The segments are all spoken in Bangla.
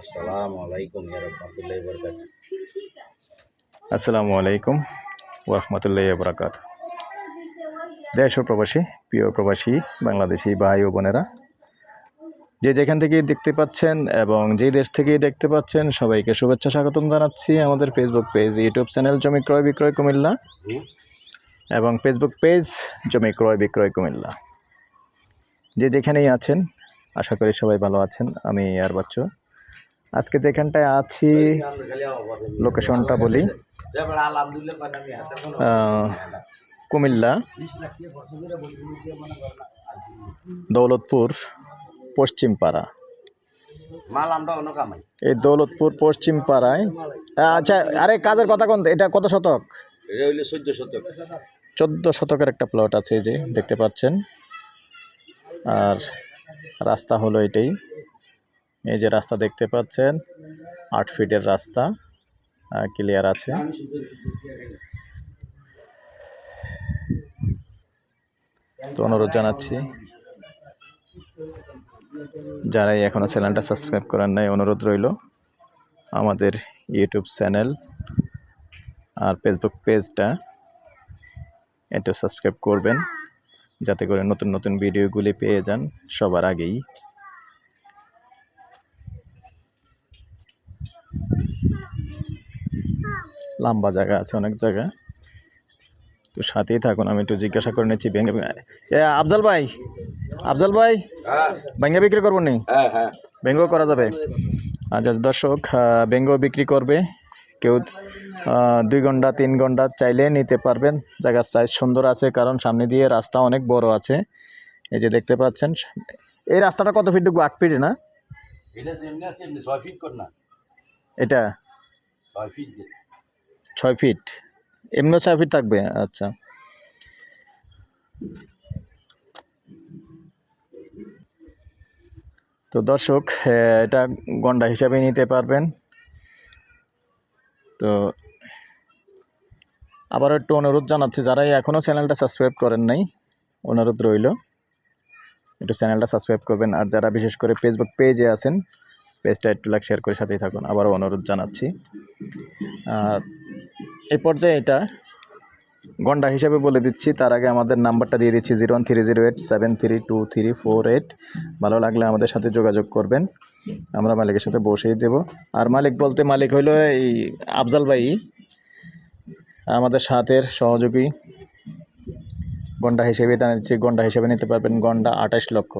আসসালামু আলাইকুম ওরহমতুল্লাহ বরাকাত দেশ ও প্রবাসী, প্রিয় প্রবাসী, বাংলাদেশি ভাই ও বোনেরা, যে যেখান থেকে দেখতে পাচ্ছেন এবং যে দেশ থেকে দেখতে পাচ্ছেন, সবাইকে শুভেচ্ছা স্বাগতম জানাচ্ছি আমাদের ফেসবুক পেজ ইউটিউব চ্যানেল জমি ক্রয় বিক্রয় কুমিল্লা এবং ফেসবুক পেজ জমি ক্রয় বিক্রয় কুমিল্লা। যে যেখানেই আছেন, আশা করি সবাই ভালো আছেন, আমি আর বাচ্চু আজকে যেখানটায় আছি, লোকেশনটা বলি। কুমিল্লা 20 লাখ টাকা খরচ করে বলছি যে করেন দৌলতপুর পশ্চিম পাড়া এই দৌলতপুর পশ্চিম পাড়ায় আচ্ছা আরে কাজের কথা কোন, এটা কত শতক? এটা হইলে 14 শতক চোদ্দ শতকের একটা প্লট আছে এই যে, দেখতে পাচ্ছেন। আর রাস্তা হলো এটাই। এই যে রাস্তা দেখতে পাচ্ছেন, আট ফিটের রাস্তা ক্লিয়ার আছে। তো অনুরোধ জানাচ্ছি, যারাই এখনও চ্যানেলটা সাবস্ক্রাইব করেন নাই, অনুরোধ রইল আমাদের ইউটিউব চ্যানেল আর ফেসবুক পেজটা একটু সাবস্ক্রাইব করবেন, যাতে করে নতুন নতুন ভিডিওগুলি পেয়ে যান সবার আগেই। লম্বা জায়গা আছে অনেক জায়গা তো সাথেই থাকুন আমি একটু জিজ্ঞাসা করে নিচ্ছি এ আফজাল ভাই আফজাল ভাই হ্যাঁ ভেঙে বিক্রি করব নি? হ্যাঁ হ্যাঁ। করা যাবে। আচ্ছা দর্শক আহ, ব্যঙ্গ বিক্রি করবে। কেউ দুই ঘণ্টা তিন ঘণ্টা চাইলে নিতে পারবেন। জায়গার সাইজ সুন্দর আছে কারণ সামনে দিয়ে রাস্তা অনেক বড় আছে। এই যে দেখতে পাচ্ছেন এই রাস্তাটা কত ফিট ঢুকবো আট ফিট না? এটা যেমনি আছে এমনি 6 ফিট না। এটা? ফিট দে। ছয় ফিট? এমনিও ছয় ফিট থাকবে? আচ্ছা। তো দর্শক এটা গন্ডা হিসাবে নিতে পারবেন। তো আবার একটু অনুরোধ জানাচ্ছি, যারা এখনও চ্যানেলটা সাবস্ক্রাইব করেন নাই, অনুরোধ রইল। একটু চ্যানেলটা সাবস্ক্রাইব করবেন, আর যারা বিশেষ করে ফেসবুক পেজে আছেন পেজটা একটু লাইক শেয়ার করে সাথেই থাকুন। আবারও অনুরোধ জানাচ্ছি। আর এই পর্যায়ে এটা গন্ডা হিসাবে বলে দিচ্ছি। তার আগে আমাদের নাম্বারটা দিয়ে দিচ্ছি zero one three zero eight seven three two three four eight. ভালো লাগলে আমাদের সাথে যোগাযোগ করবেন। আমরা মালিকের সাথে বসেই দেব। আর মালিক বলতে মালিক হইল এই আফজাল ভাই আমাদের সাথের সহযোগী। গন্ডা হিসেবে তা নিচ্ছি গন্ডা হিসেবে নিতে পারবেন গন্ডা আঠাশ লক্ষ।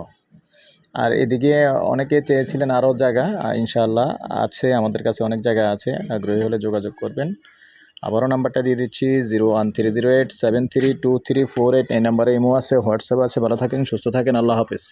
আর এদিকে অনেকে চেয়েছিলেন আরও জায়গা আহ, ইনশাআল্লাহ আছে আমাদের কাছে অনেক জায়গা আছে আগ্রহী হলে যোগাযোগ করবেন। আবারও নাম্বারটা দিয়ে দিচ্ছি, zero one three zero eight seven three two three four eight. এই নাম্বারে ইমো আছে, হোয়াটসঅ্যাপ আছে। ভালো থাকেন, সুস্থ থাকেন। আল্লাহ হাফিজ।